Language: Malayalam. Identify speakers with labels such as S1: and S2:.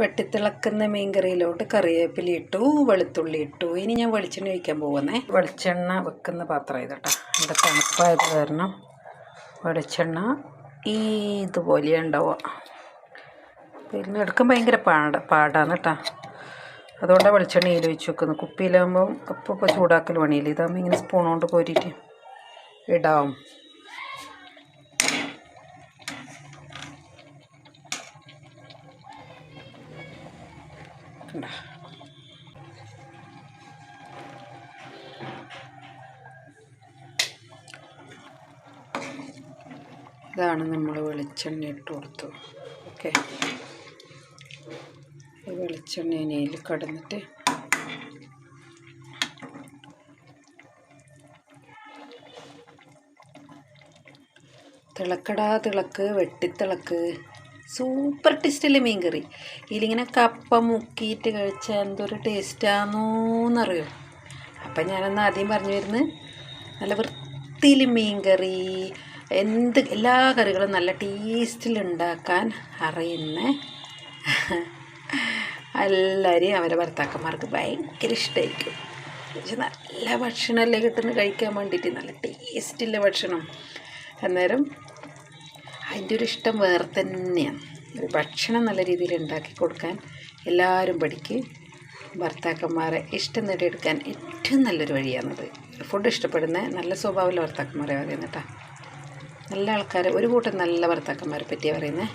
S1: വെട്ടിത്തിളക്കുന്ന മീൻ കറിയിലോട്ട് കറിവേപ്പില ഇട്ടു വെളുത്തുള്ളി ഇട്ടു. ഇനി ഞാൻ വെളിച്ചെണ്ണ ഒഴിക്കാൻ പോകുന്നേ. വെളിച്ചെണ്ണ വെക്കുന്ന പാത്രം ഇതട്ടോ എന്റെ തണുപ്പായത് കാരണം വെളിച്ചെണ്ണ ഈ ഇതുപോലെ ഉണ്ടാവുക. പിന്നെ എടുക്കാൻ ഭയങ്കര പാട പാടാണ് കേട്ടോ. അതുകൊണ്ടാണ് വെളിച്ചെണ്ണ ഇതിൽ വെച്ച് വെക്കുന്നത്. കുപ്പിയിലാകുമ്പം അപ്പോൾ ചൂടാക്കൽ പണിയില്ല? ഇതാകുമ്പോൾ ഇങ്ങനെ സ്പൂൺ കോരിയിട്ട് ഇടാം. ഇതാണ് നമ്മൾ വെളിച്ചെണ്ണ ഇട്ട് കൊടുത്തു. ഓക്കെ. വെളിച്ചെണ്ണ ഇനിയിൽ കടന്നിട്ട് തിളക്കടാ തിളക്ക് വെട്ടിത്തിളക്ക്. സൂപ്പർ ടേസ്റ്റല്ലേ മീൻ കറി ഇതിലിങ്ങനെ കപ്പ മുക്കിയിട്ട് കഴിച്ചാൽ എന്തൊരു ടേസ്റ്റാന്നോന്നറിയോ? അപ്പം ഞാനന്ന് ആദ്യം പറഞ്ഞു വരുന്നത് നല്ല വൃത്തിയിൽ മീൻകറി എന്ത് എല്ലാ കറികളും നല്ല ടേസ്റ്റിൽ ഉണ്ടാക്കാൻ അറിയുന്ന എല്ലാവരെയും അവരെ ഭർത്താക്കന്മാർക്ക് ഭയങ്കര ഇഷ്ടമായിരിക്കും പക്ഷെ നല്ല ഭക്ഷണമല്ലേ കിട്ടുന്നത് കഴിക്കാൻ വേണ്ടിയിട്ട്. നല്ല ടേസ്റ്റുള്ള ഭക്ഷണം. അന്നേരം അതിന്റെ ഒരു ഇഷ്ടം വേറെ തന്നെയാണ്. ഒരു ഭക്ഷണം നല്ല രീതിയിൽ ഉണ്ടാക്കി കൊടുക്കാൻ എല്ലാവരും പഠിക്ക്. ഭർത്താക്കന്മാരെ ഇഷ്ടം നേടിയെടുക്കാൻ ഏറ്റവും നല്ലൊരു വഴിയാണത്. ഫുഡ് ഇഷ്ടപ്പെടുന്ന നല്ല സ്വഭാവമുള്ള ഭർത്താക്കന്മാരെ പറയുന്നത്. കേട്ടോ നല്ല ആൾക്കാരെ ഒരു കൂട്ടം നല്ല ഭർത്താക്കന്മാരെ പറ്റിയാണ് പറയുന്നത്